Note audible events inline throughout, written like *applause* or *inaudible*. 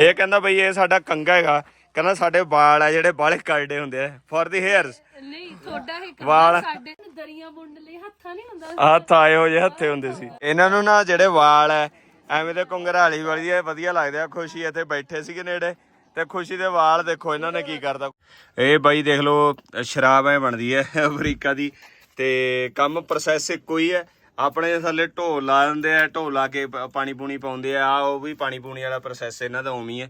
ਇਹ ਕਹਿੰਦਾ ਬਈ ਇਹ ਸਾਡਾ ਕੰਗਾ ਹੈਗਾ। ਕਹਿੰਦਾ ਸਾਡੇ ਵਾਲ ਆ ਜਿਹੜੇ ਬਾਲੇ ਕਰਡੇ ਹੁੰਦੇ ਆ ਫॉर ਦੀ ਹੇਅਰਸ ਨਹੀਂ ਤੁਹਾਡਾ ਹੀ ਵਾਲ। ਸਾਡੇ ਦਰੀਆਂ ਬੁੰਡ ਲਈ ਹੱਥਾਂ ਨਹੀਂ ਹੁੰਦਾ ਹੱਥ ਆਏ ਹੋ ਜੇ ਹੱਥੇ ਹੁੰਦੇ ਸੀ। ਇਹਨਾਂ ਨੂੰ ਨਾ ਜਿਹੜੇ ਵਾਲ ਐ ਐਵੇਂ ਦੇ ਕੁੰਗਰਾਲੀ ਵਾਲੀ ਐ ਵਧੀਆ ਲੱਗਦੇ ਆ ਖੁਸ਼ੀ ਇੱਥੇ ਬੈਠੇ ਸੀਗੇ ਨੇੜੇ। ਤੇ ਖੁਸ਼ੀ ਦੇ ਵਾਲ ਦੇਖੋ ਇਹਨਾਂ ਨੇ ਕੀ ਕਰਦਾ। ਇਹ ਬਾਈ ਦੇਖ ਲਓ ਸ਼ਰਾਬ ਐ ਬਣਦੀ ਐ ਅਮਰੀਕਾ ਦੀ। ਤੇ ਕੰਮ ਪ੍ਰੋਸੈਸ ਇੱਕੋ ਹੀ ਐ। ਆਪਣੇ ਥੱਲੇ ਢੋਲ ਲਾ ਦਿੰਦੇ ਆ ਢੋਲ ਲਾ ਕੇ ਪ- ਪਾਣੀ ਪੂਣੀ ਪਾਉਂਦੇ ਆ ਆਹ ਉਹ ਵੀ ਪਾਣੀ ਪੂਣੀ ਵਾਲਾ ਪ੍ਰੋਸੈਸ ਇਹਨਾਂ ਦਾ ਉਵੇਂ ਹੀ ਐ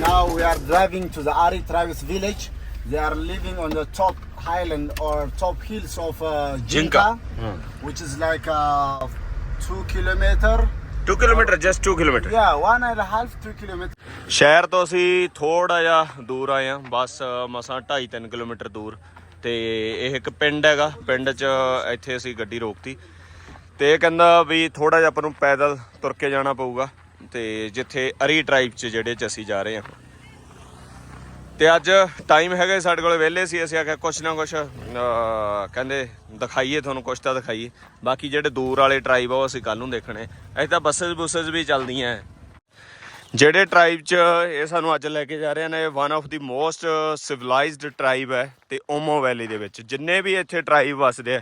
Now we are driving to the Ari Travis village. They are living on the top highland or top hills of uh, Jinka, Hmm. which is like uh, two kilometer. 2 kilometre just 2 kilometre Yeah, one and a half, two kilometer. ਸ਼ਹਿਰ ਤੋਂ ਅਸੀਂ ਥੋੜਾ ਜਿਹਾ ਦੂਰ ਆਏ ਆ ਬਸ ਮਸਾਂ 2.5-3 kilometre ਦੂਰ ਤੇ ਇਹ ਇੱਕ ਪਿੰਡ ਹੈਗਾ, ਪਿੰਡ 'ਚ ਇੱਥੇ ਅਸੀਂ ਗੱਡੀ ਰੋਕਤੀ ਤੇ ਇਹ ਕਹਿੰਦਾ ਵੀ ਥੋੜਾ ਜਿਹਾ ਆਪਾਂ ਨੂੰ ਪੈਦਲ ਤੁਰ ਕੇ ਜਾਣਾ ਪਊਗਾ ਤੇ ਜਿੱਥੇ ਅਰੀ ਟ੍ਰਾਈਬ 'ਚ ਜਿਹੜੇ 'ਚ ਅਸੀਂ ਜਾ ਰਹੇ ਹਾਂ। ਤੇ ਅੱਜ ਟਾਈਮ ਹੈਗਾ ਸਾਡੇ ਕੋਲ, ਵਿਹਲੇ ਸੀ, ਅਸੀਂ ਆਖਿਆ ਕੁਛ ਨਾ ਕੁਛ ਕਹਿੰਦੇ ਦਿਖਾਈਏ ਤੁਹਾਨੂੰ, ਕੁਛ ਤਾਂ ਦਿਖਾਈਏ। ਬਾਕੀ ਜਿਹੜੇ ਦੂਰ ਵਾਲੇ ਟ੍ਰਾਈਬ ਆ, ਉਹ ਅਸੀਂ ਕੱਲ ਨੂੰ ਦੇਖਣੇ। ਅਸੀਂ ਤਾਂ ਬੱਸਸ ਬੁੱਸਸ ਵੀ ਚੱਲਦੀਆਂ। ਹੈ ਜਿਹੜੇ ਟ੍ਰਾਈਬ ਚ ਇਹ ਸਾਨੂੰ ਅੱਜ ਲੈ ਕੇ ਜਾ ਰਹੇ ਨੇ one of the most civilised tribe ਹੈ ਤੇ ਓਮੋ ਵੈਲੀ ਦੇ ਵਿੱਚ ਜਿੰਨੇ ਵੀ ਇੱਥੇ ਟ੍ਰਾਈਬ ਵਸਦੇ ਆ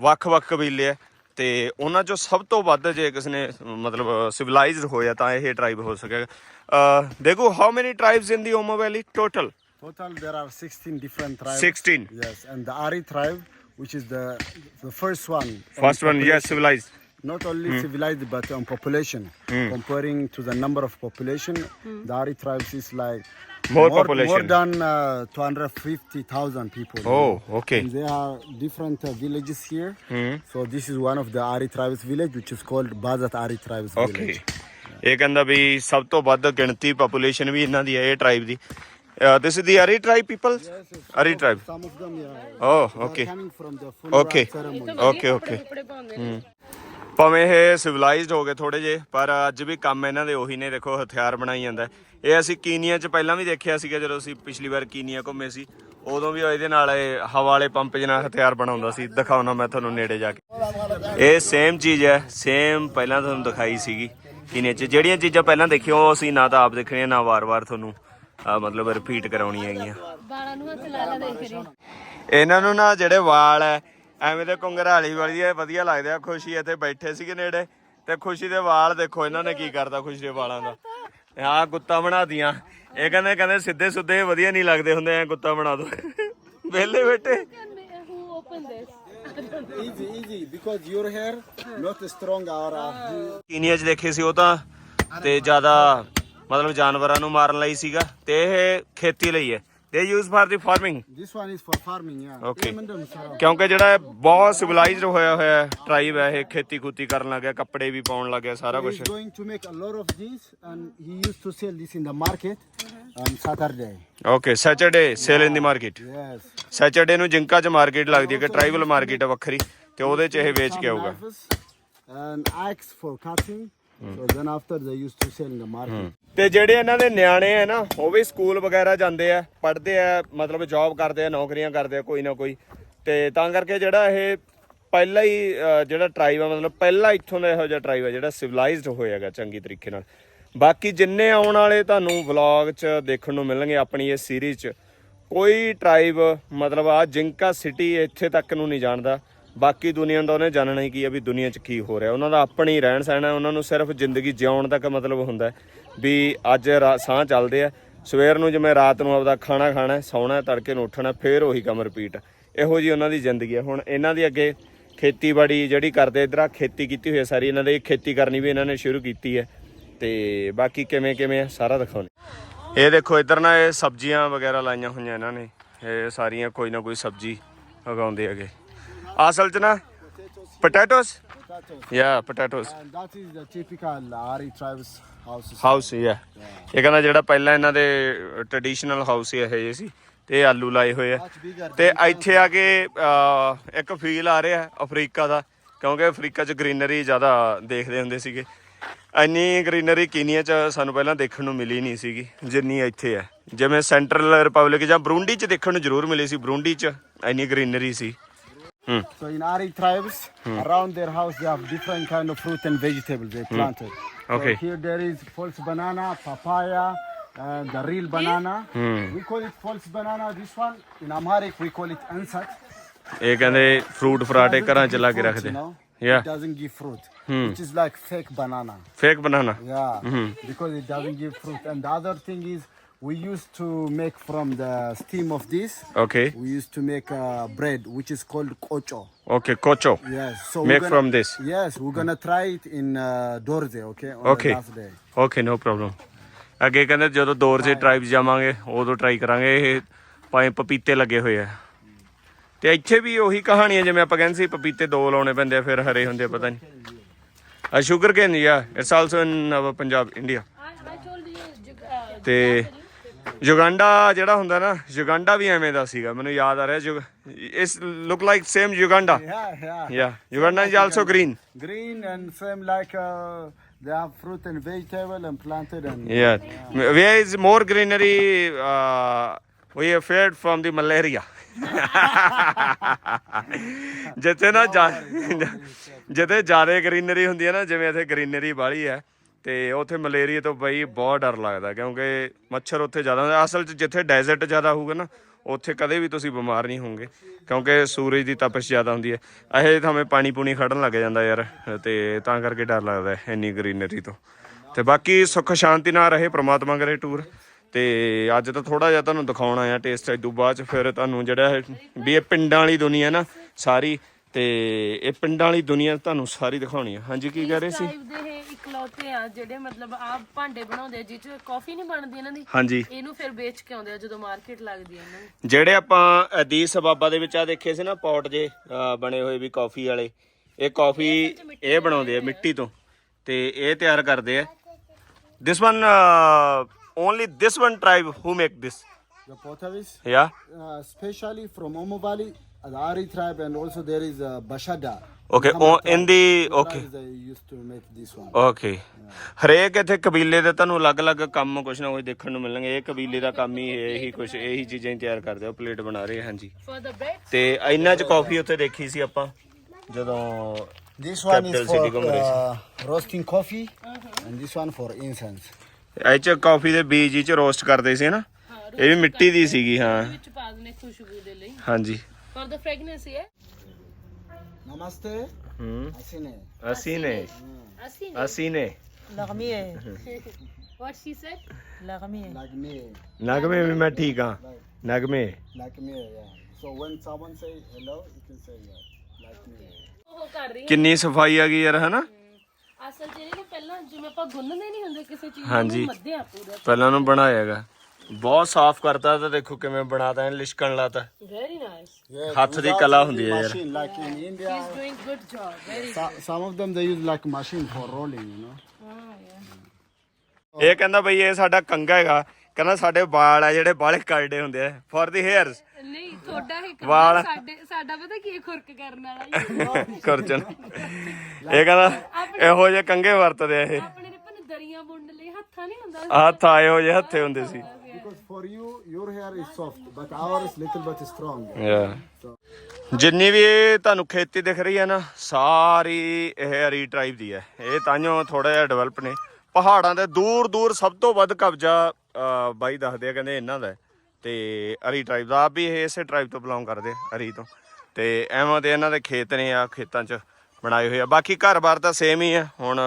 ਵੱਖ-ਵੱਖ ਕਬੀਲੇ ਆ ਤੇ ਉਹਨਾਂ ਚੋਂ ਸਭ ਤੋਂ ਵੱਧ ਜੇ ਕਿਸ ਨੇ ਮਤਲਬ ਸਿਵਲਾਈਜ਼ਡ ਹੋਇਆ ਤਾਂ ਇਹ ਟ੍ਰਾਈਬ ਹੋ ਸਕੇਗਾ ਅਹ, ਦੇਖੋ how many tribes in the Omo valley total Total, there are 16 different tribes. 16 Yes, and the Ari tribe, which is the the first one. on first one population. Yes civilized Not only civilized, but on population. Comparing to the number of population, the Ari tribes is like More More population. than uh, 250,000 people. Oh, okay. And there are different uh, villages here. So this is one of the Ari tribes village, which is called Bazat Ari tribes okay village. ਇਹ ਕਹਿੰਦਾ ਵੀ ਸਭ ਤੋਂ ਵੱਧ ਗਿਣਤੀ population ਵੀ ਇਹਨਾਂ ਦੀ ਹੈ ਇਹ tribe the this is the Ari tribe people Ari tribe Some of them yeah, oh are okay coming from the full Okay. ceremony. Okay okay ਭਾਵੇਂ ਇਹ ਸਿਵਲਾਈਜ਼ਡ ਹੋ ਗਏ ਥੋੜੇ ਜੇ ਪਰ ਅੱਜ ਵੀ ਕੰਮ ਇਹਨਾਂ ਦੇ ਉਹੀ ਨੇ ਦੇਖੋ ਹਥਿਆਰ ਬਣਾਈ ਜਾਂਦਾ ਹੈ। ਇਹ ਅਸੀਂ ਕੀਨੀਆ 'ਚ ਪਹਿਲਾਂ ਵੀ ਦੇਖਿਆ ਸੀਗਾ ਜਦੋਂ ਅਸੀਂ ਪਿਛਲੀ ਵਾਰ ਕੀਨੀਆ ਘੁੰਮੇ ਸੀ। ਉਦੋਂ ਵੀ ਇਹਦੇ ਨਾਲ ਇਹ ਹਵਾ ਵਾਲੇ ਪੰਪ ਜਿਹੇ ਨਾਲ ਹਥਿਆਰ ਬਣਾਉਂਦਾ ਸੀ। ਦਿਖਾਉਣਾ ਮੈਂ ਤੁਹਾਨੂੰ ਨੇੜੇ ਜਾ ਕੇ। ਇਹ ਸੇਮ ਚੀਜ਼ ਹੈ ਸੇਮ ਪਹਿਲਾਂ ਤੁਹਾਨੂੰ ਦਿਖਾਈ ਸੀਗੀ ਕੀਨੀਆ 'ਚ। ਜਿਹੜੀਆਂ ਚੀਜ਼ਾਂ ਪਹਿਲਾਂ ਦੇਖੀਆਂ ਉਹ ਅਸੀਂ ਨਾ ਤਾਂ ਆਪ ਦੇਖਣੀਆਂ ਨਾ ਵਾਰ-ਵਾਰ ਤੁਹਾਨੂੰ ਮਤਲਬ ਰਿਪੀਟ ਕਰਾਉਣੀਆਂ ਹੈਗੀਆਂ। ਬਾਲਾਂ ਨੂੰ ਹੱਥ ਲਾ ਲਾ ਦੇਖ ਰਹੀ ਇਹਨਾਂ ਨੂੰ ਨਾ ਜਿਹੜੇ ਵਾਲ ਐ ਐਵੇਂ ਦੇ ਕੁੰਗਰਾਲੀ ਵਾਲੀ ਐ ਵਧੀਆ ਲੱਗਦੇ ਆ ਖੁਸ਼ੀ ਇੱਥੇ ਬੈਠੇ ਸੀਗੇ ਨੇੜੇ ਤੇ ਖੁਸ਼ੀ ਦੇ ਵਾਲ ਦੇਖੋ ਇਹਨਾਂ ਨੇ ਕੀ ਕਰਦਾ ਖੁਸ਼ੀ ਦੇ ਵਾਲਾਂ ਦਾ। ਹਾਂ ਕੁੱਤਾ ਬਣਾ ਦੀਆਂ। ਇਹ ਕਹਿੰਦੇ ਕਹਿੰਦੇ ਸਿੱਧੇ ਸੁੱਧੇ ਵਧੀਆ ਨਹੀਂ ਲੱਗਦੇ ਹੁੰਦੇ ਐ ਗੁੱਤਾ ਬਣਾ ਦੋ। ਵਿਹਲੇ ਬੈਠੇ। Easy, easy, because your hair not strong or uh, 'ਚ ਦੇਖੇ ਸੀ ਉਹ ਤਾਂ ਤੇ ਜ਼ਿਆਦਾ ਮਤਲਬ ਜਾਨਵਰਾਂ ਨੂੰ ਮਾਰਨ ਲਈ ਸੀਗਾ ਤੇ ਇਹ ਖੇਤੀ ਲਈ ਹੈ। They use for the farming this one is for farming. Yeah. Okay. Yeah, madam, sir. ਕਿਉਂਕਿ ਜਿਹੜਾ ਇਹ ਬਹੁਤ ਸਿਵਲਾਈਜ਼ਡ ਹੋਇਆ ਹੋਇਆ ਟ੍ਰਾਈਬ ਹੈ ਇਹ ਖੇਤੀ ਖੂਤੀ ਕਰਨ ਲੱਗਿਆ ਕੱਪੜੇ ਵੀ ਪਾਉਣ ਲੱਗਿਆ ਸਾਰਾ ਕੁਝ He's going to make a lot of this, and he used to sell this in the market on Saturday. Okay Saturday sale in the market Yes. Saturday ਨੂੰ ਜਿੰਕਾ ਚ ਮਾਰਕੀਟ ਲੱਗਦੀ ਹੈ ਕਿ ਟ੍ਰਾਈਬਲ ਮਾਰਕੀਟ ਹੈ ਵੱਖਰੀ ਤੇ ਉਹਦੇ ਚ ਇਹ ਵੇਚ ਕੇ ਆਊਗਾ knives and axe for cutting. Then after they used to sell in the market. ਤੇ ਜਿਹੜੇ ਇਹਨਾਂ ਦੇ ਨਿਆਣੇ ਆ ਨਾ ਉਹ ਵੀ ਸਕੂਲ ਵਗੈਰਾ ਜਾਂਦੇ ਆ ਪੜ੍ਹਦੇ ਆ ਮਤਲਬ ਜੌਬ ਕਰਦੇ ਆ ਨੌਕਰੀਆਂ ਕਰਦੇ ਆ ਕੋਈ ਨਾ ਕੋਈ। ਤੇ ਤਾਂ ਕਰਕੇ ਜਿਹੜਾ ਇਹ ਪਹਿਲਾ ਹੀ ਜਿਹੜਾ ਟ੍ਰਾਈਬ ਆ ਮਤਲਬ ਪਹਿਲਾ ਇੱਥੋਂ ਦਾ ਇਹੋ ਜਿਹਾ ਟ੍ਰਾਈਬ ਆ ਜਿਹੜਾ ਸਿਵਲਾਈਜ਼ਡ ਹੋਇਆਗਾ ਚੰਗੀ ਤਰੀਕੇ ਨਾਲ। ਬਾਕੀ ਜਿੰਨੇ ਆਉਣ ਵਾਲੇ ਤੁਹਾਨੂੰ ਵਲੌਗ 'ਚ ਦੇਖਣ ਨੂੰ ਮਿਲਣਗੇ ਆਪਣੀ ਇਸ ਸੀਰੀਜ਼ 'ਚ ਕੋਈ ਟ੍ਰਾਈਬ ਮਤਲਬ ਆ ਜਿੰਕਾ ਸਿਟੀ ਇੱਥੇ ਤੱਕ ਨੂੰ ਨਹੀਂ ਜਾਣਦਾ। ਬਾਕੀ ਦੁਨੀਆ ਦਾ ਉਹਨੇ ਜਾਣਨਾ ਹੀ ਕੀ ਆ ਵੀ ਦੁਨੀਆ 'ਚ ਕੀ ਹੋ ਰਿਹਾ। ਉਹਨਾਂ ਦਾ ਆਪਣੀ ਰਹਿਣ ਸਹਿਣ ਹੈ, ਉਹਨਾਂ ਨੂੰ ਸਿਰਫ ਜ਼ਿੰਦਗੀ ਜਿਉਣ ਤੱਕ ਮਤਲਬ ਹੁੰਦਾ ਵੀ ਅੱਜ ਰਾ- ਸਾਹ ਚੱਲਦੇ ਆ। ਸਵੇਰ ਨੂੰ ਜਿਵੇਂ ਰਾਤ ਨੂੰ ਆਪਦਾ ਖਾਣਾ ਖਾਣਾ ਸੌਣਾ ਤੜਕੇ ਨੂੰ ਉੱਠਣਾ ਫੇਰ ਉਹੀ ਕੰਮ ਰਿਪੀਟ ਇਹੋ ਜੀ ਉਹਨਾਂ ਦੀ ਜ਼ਿੰਦਗੀ ਹੈ। ਹੁਣ ਇਹਨਾਂ ਦੀ ਅੱਗੇ ਖੇਤੀਬਾੜੀ ਜਿਹੜੀ ਕਰਦੇ ਇਧਰ ਆ, ਖੇਤੀ ਕੀਤੀ ਹੋਈ ਹੈ ਸਾਰੀ, ਇਹਨਾਂ ਦੇ ਖੇਤੀ ਕਰਨੀ ਵੀ ਇਹਨਾਂ ਨੇ ਸ਼ੁਰੂ ਕੀਤੀ ਹੈ। ਤੇ ਬਾਕੀ ਕਿਵੇਂ ਕਿਵੇਂ ਆ, ਸਾਰਾ ਦਿਖਾਉਣੇ ਇਹ ਦੇਖੋ ਇਧਰ ਨਾ ਇਹ ਸਬਜ਼ੀਆਂ ਵਗੈਰਾ ਲਾਈਆਂ ਹੋਈਆਂ ਇਹਨਾਂ ਨੇ। ਇਹ ਸਾਰੀਆਂ ਕੋਈ ਨਾ ਕੋਈ ਸਬਜ਼ੀ ਉਗਾਉਂਦੇ ਹੈਗੇ। ਅਸਲ ਚ ਨਾ potatoes Potatoes. Yeah potatoes And that is the typical Ari tribes houses. House ਹੀ ਹੈ ਇਹ ਕਹਿੰਦਾ ਜਿਹੜਾ ਪਹਿਲਾਂ ਇਹਨਾਂ ਦੇ ਟ੍ਰੈਡੀਸ਼ਨਲ ਹਾਊਸ ਹੀ ਇਹ ਜਿਹੇ ਸੀ ਤੇ ਇਹ ਆਲੂ ਲਾਏ ਹੋਏ ਆ Much bigger. ਤੇ ਇੱਥੇ ਆ ਕੇ ਅਹ, ਇੱਕ ਫੀਲ ਆ ਰਿਹਾ ਅਫਰੀਕਾ ਦਾ ਕਿਉਂਕਿ ਅਫਰੀਕਾ 'ਚ ਗ੍ਰੀਨਰੀ ਜ਼ਿਆਦਾ ਦੇਖਦੇ ਹੁੰਦੇ ਸੀਗੇ ਇੰਨੀ ਗ੍ਰੀਨਰੀ ਕੀਨੀਆ 'ਚ ਸਾਨੂੰ ਪਹਿਲਾਂ ਦੇਖਣ ਨੂੰ ਮਿਲੀ ਨਹੀਂ ਸੀਗੀ ਜਿੰਨੀ ਇੱਥੇ ਹੈ ਜਿਵੇਂ ਸੈਂਟਰਲ ਰਿਪਬਲਿਕ ਜਾਂ ਬਰੂੰਡੀ ਚ ਦੇਖਣ ਨੂੰ ਜ਼ਰੂਰ ਮਿਲੀ ਸੀ ਬਰੂੰਡੀ ਚ ਇੰਨੀ ਗ੍ਰੀਨਰੀ ਸੀ ਹੂੰ So in Ari tribes, around their house, they have different kind of fruit and vegetables they planted. Okay. So here there is false banana, papaya, and the real banana. We call it false banana. This one in Amharic we call it ansat. ਇਹ ਕਹਿੰਦੇ fruit ਫਰਾਟੇ ਘਰਾਂ ਚ ਲਾ ਕੇ Fruit, ਰੱਖਦੇ you know? Yeah. It doesn't give fruit. It is like fake banana. Fake banana Yeah. Because it doesn't give fruit. And the other thing is we used to make from the steam of this. Okay We used to make uh, bread, which is called kocho. Okay kocho Yes. So Make gonna, from this? Yes, we're gonna try it in uh, Dorze, okay? On Okay. the last day. Okay no problem ਅੱਗੇ ਕਹਿੰਦੇ ਜਦੋਂ ਦੌਰ ਜੇ tribe ਜਾਵਾਂਗੇ ਉਦੋਂ try ਕਰਾਂਗੇ ਇਹ ਭਾਵੇਂ ਪਪੀਤੇ ਲੱਗੇ ਹੋਏ ਆ ਤੇ ਇੱਥੇ ਵੀ ਉਹੀ ਕਹਾਣੀ ਹੈ ਜਿਵੇਂ ਆਪਾਂ ਕਹਿੰਦੇ ਸੀ ਪਪੀਤੇ ਦੋ ਲਾਉਣੇ ਪੈਂਦੇ ਆ ਫਿਰ ਹਰੇ ਹੁੰਦੇ ਆ ਪਤਾ ਨਹੀਂ ਆ sugar cane yeah it's also in Punjab India I, I told you, Jug- uh, ਤੇ ਯੁਗਾਂਡਾ ਜਿਹੜਾ ਹੁੰਦਾ ਨਾ ਯੁਗਾਂਡਾ ਵੀ ਐਵੇਂ ਦਾ ਸੀਗਾ ਮੈਨੂੰ ਯਾਦ ਆ ਰਿਹਾ ਇਸ look like same Uganda yeah. Yeah Uganda is also green same like uh, they have fruit and vegetable and planted and Yeah. Where is more greenery? Uh, we are feared from the malaria. ਜਿੱਥੇ ਨਾ ਜਿੱਥੇ ਜ਼ਿਆਦਾ greenery ਹੁੰਦੀ ਹੈ ਨਾ ਜਿਵੇਂ ਇੱਥੇ greenery ਬਾਹਲੀ ਹੈ ਤੇ ਉੱਥੇ ਮਲੇਰੀਆ ਤੋਂ ਬਈ ਬਹੁਤ ਡਰ ਲੱਗਦਾ, ਕਿਉਂਕਿ ਮੱਛਰ ਉੱਥੇ ਜ਼ਿਆਦਾ ਹੁੰਦਾ ਅਸਲ 'ਚ ਜਿੱਥੇ ਡੈਜ਼ਰਟ ਜ਼ਿਆਦਾ ਹੋਊਗਾ ਨਾ, ਉੱਥੇ ਕਦੇ ਵੀ ਤੁਸੀਂ ਬਿਮਾਰ ਨਹੀਂ ਹੋਵੋਗੇ, ਕਿਉਂਕਿ ਸੂਰਜ ਦੀ ਤਪਸ਼ ਜ਼ਿਆਦਾ ਹੁੰਦੀ ਹੈ। ਇਹ ਥਾਵੇਂ ਪਾਣੀ ਪੂਣੀ ਖੜਨ ਲੱਗ ਜਾਂਦਾ ਯਾਰ, ਤੇ ਤਾਂ ਕਰਕੇ ਡਰ ਲੱਗਦਾ ਇੰਨੀ ਗ੍ਰੀਨਰੀ ਤੋਂ। ਤੇ ਬਾਕੀ ਸੁੱਖ ਸ਼ਾਂਤੀ ਨਾਲ ਰਹੇ, ਪ੍ਰਮਾਤਮਾ ਕਰੇ ਟੂਰ ਤੇ ਅੱਜ ਤਾਂ ਥੋੜਾ ਜਿਹਾ ਤੁਹਾਨੂੰ ਦਿਖਾਉਣਾ ਆ ਟੇਸਟ ਇਦੋਂ ਬਾਅਦ ਚ ਫਿਰ ਤੁਹਾਨੂੰ ਜਿਹੜਾ ਵੀ ਇਹ ਪਿੰਡਾਂ ਵਾਲੀ ਦੁਨੀਆ ਨਾ ਸਾਰੀ, ਤੇ ਇਹ ਪਿੰਡਾਂ ਵਾਲੀ ਦੁਨੀਆ ਤੁਹਾਨੂੰ ਸਾਰੀ ਦਿਖਾਉਣੀ ਆ। ਹਾਂਜੀ, ਕੀ ਕਹਿ ਰਹੇ ਸੀ? ਇਕਲੌਤੇ ਆ ਜਿਹੜੇ ਮਤਲਬ ਆ ਭਾਂਡੇ ਬਣਾਉਂਦੇ ਜਿਹ ਚ ਕਾਫੀ ਨਹੀਂ ਬਣਦੀ ਇਹਨਾਂ ਦੀ ਹਾਂਜੀ। ਇਹਨੂੰ ਫਿਰ ਵੇਚ ਕੇ ਆਉਂਦੇ ਆ ਜਦੋਂ ਮਾਰਕੀਟ ਲੱਗਦੀ ਆ ਇਹਨਾਂ ਦੀ। ਜਿਹੜੇ ਆਪਾਂ ਅਦੀਸ ਬਾਬਾ ਦੇ ਵਿੱਚ ਆ ਦੇਖੇ ਸੀ ਨਾ ਪੌਟ ਜੇ ਅਹ ਬਣੇ ਹੋਏ ਵੀ ਕਾਫੀ ਵਾਲੇ ਇਹ ਕਾਫੀ ਇਹ ਬਣਾਉਂਦੇ ਆ ਮਿੱਟੀ ਤੋਂ ਤੇ ਇਹ ਤਿਆਰ ਕਰਦੇ ਆ। This one only this one tribe who make this the potteries, yeah uh, especially from Omo Valley, the Ari tribe, and also there is uh, Bashada. Okay in the okay Tribes, They used to make this one. Okay ਹਰੇਕ ਇੱਥੇ ਕਬੀਲੇ ਦੇ ਤੁਹਾਨੂੰ ਅਲੱਗ-ਅਲੱਗ ਕੰਮ ਕੁਛ ਨਾ ਕੁਛ ਦੇਖਣ ਨੂੰ ਮਿਲਣਗੇ। ਇਹ ਕਬੀਲੇ ਦਾ ਕੰਮ ਹੀ ਇਹੀ ਕੁਛ ਇਹੀ ਚੀਜ਼ਾਂ ਹੀ ਤਿਆਰ ਕਰਦੇ ਆ ਪਲੇਟ ਬਣਾ ਰਹੇ ਆ, ਹਾਂਜੀ। ਫॉर ਦ ਬ੍ਰੈਡ ਤੇ ਇਹਨਾਂ ਚ ਕਾਫੀ ਉੱਥੇ ਦੇਖੀ ਸੀ ਆਪਾਂ ਜਦੋਂ This one is Capital for city combination. uh, roasting coffee, and this one for incense. ਇਹ ਚ ਕਾਫੀ ਦੇ ਬੀਜ ਹੀ ਚ ਰੋਸਟ ਕਰਦੇ ਸੀ ਨਾ? ਇਹ ਵੀ ਮਿੱਟੀ ਦੀ ਸੀਗੀ ਹਾਂ। ਵਿੱਚ ਪਾ ਦਨੇ ਖੁਸ਼ਬੂ ਦੇ ਲਈ। ਹਾਂਜੀ। Namaste. Asine. ਨਗਮੇ ਵੀ ਮੈਂ ਠੀਕ ਹਾਂ। ਨਗਮੇ Like me, yeah. So when someone say hello, you can say yeah. Like me. ਉਹ ਕਰ ਰਹੀ ਕਿੰਨੀ ਸਫ਼ਾਈ ਆ ਗਈ ਯਾਰ ਹਨਾ? ਅਸਲ ਚ ਇਹਨੂੰ ਪਹਿਲਾਂ ਜਿਵੇਂ ਆਪਾਂ ਗੁੰਨਦੇ ਨਹੀਂ ਹੁੰਦੇ ਕਿਸੇ ਚੀਜ਼ ਹਾਂਜੀ। ਨੂੰ ਮੱਧਿਆ ਪੂਰਾ। ਪਹਿਲਾਂ ਨੂੰ ਬਣਾਇਆਗਾ ਬਹੁਤ ਸਾਫ਼ ਕਰਤਾ ਤਾਂ ਦੇਖੋ ਕਿਵੇਂ ਬਣਾਤਾ ਇਹ ਲਿਸ਼ਕਣ ਲਾਤਾ। ਵੈਰੀ ਨਾਈਸ Yes, ਹੱਥ ਦੀ ਕਲਾ ਹੁੰਦੀ ਹੈ ਯਾਰ। Machine, like in India, is doing good job very so- some of them they use like machine for rolling, you know. ਇਹ ਕਹਿੰਦਾ ਬਈ ਇਹ ਸਾਡਾ ਕੰਗਾ ਹੈਗਾ। ਕਹਿੰਦਾ ਸਾਡੇ ਵਾਲ ਆ ਜਿਹੜੇ ਬਾਲੇ ਕਰਡੇ ਹੁੰਦੇ ਆ ਫॉर ਦੀ ਹੇਅਰਸ ਨਹੀਂ ਤੁਹਾਡਾ ਹੀ ਕੰਮ ਵਾਲ। ਸਾਡੇ ਸਾਡਾ ਪਤਾ ਕੀ ਹੈ ਖੁਰਕ ਕਰਨ ਵਾਲਾ ਹੀ। *laughs* ਕਰਚਨ ਇਹ ਕਹਿੰਦਾ ਇਹੋ ਜਿਹੇ ਕੰਗੇ ਵਰਤਦੇ ਆ ਇਹ। ਆਪਣੇ ਨੇ ਭਨ ਦਰੀਆਂ ਬੁੰਡ ਲਈ ਹੱਥਾਂ ਨਹੀਂ ਹੁੰਦਾ ਹੱਥ ਆਏ ਹੋ ਜਿਹੇ ਹੱਥੇ ਹੁੰਦੇ ਸੀ। ਜਿੰਨੀ ਵੀ ਇਹ ਤੁਹਾਨੂੰ ਖੇਤੀ ਦਿਖ ਰਹੀ ਹੈ ਨਾ ਸਾਰੀ ਇਹ ਹਰੀ ਟ੍ਰਾਈਬ ਦੀ ਹੈ। ਇਹ ਤਾਂਿਓ ਥੋੜਾ ਜਿਹਾ ਡਿਵੈਲਪ ਨੇ। ਪਹਾੜਾਂ ਦੇ ਦੂਰ ਦੂਰ ਸਭ ਤੋਂ ਵੱਧ ਕਬਜ਼ਾ ਬਾਈ ਦੱਸਦੇ ਆ ਕਹਿੰਦੇ ਇਹਨਾਂ ਦਾ। ਤੇ ਹਰੀ ਟ੍ਰਾਈਬ ਦਾ ਆਪ ਵੀ ਇਹ ਇਸੇ ਟ੍ਰਾਈਬ ਤੋਂ ਬਿਲੋਂਗ ਕਰਦੇ ਹਰੀ ਤੋਂ। ਤੇ ਐਵੇਂ ਦੇ ਇਹਨਾਂ ਦੇ ਖੇਤ ਨੇ ਆ ਖੇਤਾਂ 'ਚ ਬਣਾਏ ਹੋਏ ਆ। ਬਾਕੀ ਘਰ-ਬਾਰ ਤਾਂ ਸੇਮ ਹੀ ਆ। ਹੁਣ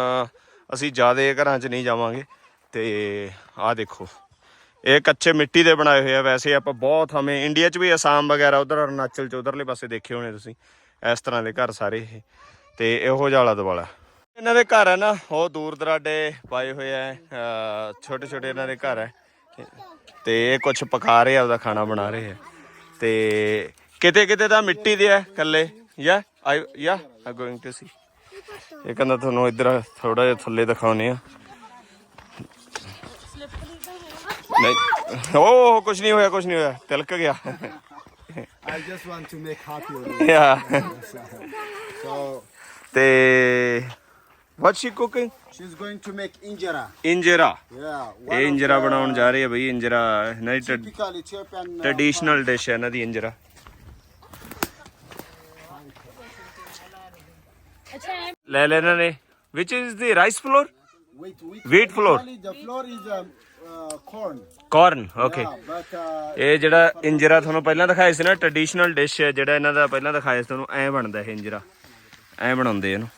ਅਸੀਂ ਜਿਆਦੇ ਘਰਾਂ 'ਚ ਨਹੀਂ ਜਾਵਾਂਗੇ। ਤੇ ਆਹ ਦੇਖੋ। ਇਹ ਕੱਚੇ ਮਿੱਟੀ ਦੇ ਬਣਾਏ ਹੋਏ ਆ, ਵੈਸੇ ਆਪਾਂ ਬਹੁਤ ਹਮੇ ਇੰਡੀਆ 'ਚ ਵੀ ਅਸਾਮ ਵਗੈਰਾ ਉਧਰ ਅਰੁਣਾਚਲ 'ਚ ਉਧਰਲੇ ਪਾਸੇ ਦੇਖੇ ਹੋਣੇ ਤੁਸੀਂ, ਇਸ ਤਰ੍ਹਾਂ ਦੇ ਘਰ ਸਾਰੇ ਇਹ, ਤੇ ਇਹੋ ਜਿਹਾ ਆਲਾ ਦੁਆਲਾ। ਇਹਨਾਂ ਦੇ ਘਰ ਹੈ ਨਾ, ਉਹ ਦੂਰ ਦਰਾਡੇ ਪਾਏ ਹੋਏ ਆ ਛੋਟੇ ਛੋਟੇ ਇਹਨਾਂ ਦੇ ਘਰ ਹੈ ਤੇ ਇਹ ਕੁਝ ਪਕਾ ਰਹੇ ਆ ਉਹਦਾ ਖਾਣਾ ਬਣਾ ਰਹੇ ਆ, ਤੇ ਕਿਤੇ ਕਿਤੇ ਤਾਂ ਮਿੱਟੀ ਦੇ ਆ ਕੱਲੇ ਯਾ ਆਈ ਯਾ ਆਈ ਗੋਇੰਗ ਟੂ ਸੀ ਇਹ ਕਹਿੰਦਾ ਤੁਹਾਨੂੰ ਇੱਧਰ ਥੋੜਾ ਜਿਹਾ ਥੱਲੇ ਦਿਖਾਉਨੇ ਆ। ਨਹੀਂ ਉਹ ਕੁਝ ਨਹੀਂ ਹੋਇਆ ਕੁਝ ਨਹੀਂ ਹੋਇਆ ਤਿਲਕ ਗਿਆ I just want to make happy. with you. Yeah So ਤੇ what she cooking She's going to make injera. Injera Yeah. one ਇਹ of ਇੰਜਰਾ the ਬਣਾਉਣ ਜਾ ਰਹੇ ਆ ਬਈ injera Typical Ethiopian. uh, traditional dish ਹੈ ਇਹਨਾਂ ਦੀ ਇੰਜਰਾ ਲੈ ਲੈ ਇਹਨਾਂ ਨੇ ਵਿਚ is the rice flour Wheat, wheat, Wheat flour. Usually the flour is um, uh, corn. Corn okay Yeah, but uh, ਇਹ ਜਿਹੜਾ ਇੰਜਰਾ ਤੁਹਾਨੂੰ ਪਹਿਲਾਂ ਦਿਖਾਇਆ ਸੀ ਨਾ ਟ੍ਰੈਡੀਸ਼ਨਲ ਡਿਸ਼ ਹੈ ਜਿਹੜਾ ਇਹਨਾਂ ਦਾ ਪਹਿਲਾਂ ਦਿਖਾਇਆ ਸੀ ਤੁਹਾਨੂੰ ਐ ਬਣਦਾ ਇਹ ਇੰਜਰਾ। ਐ ਬਣਾਉਂਦੇ ਇਹਨੂੰ।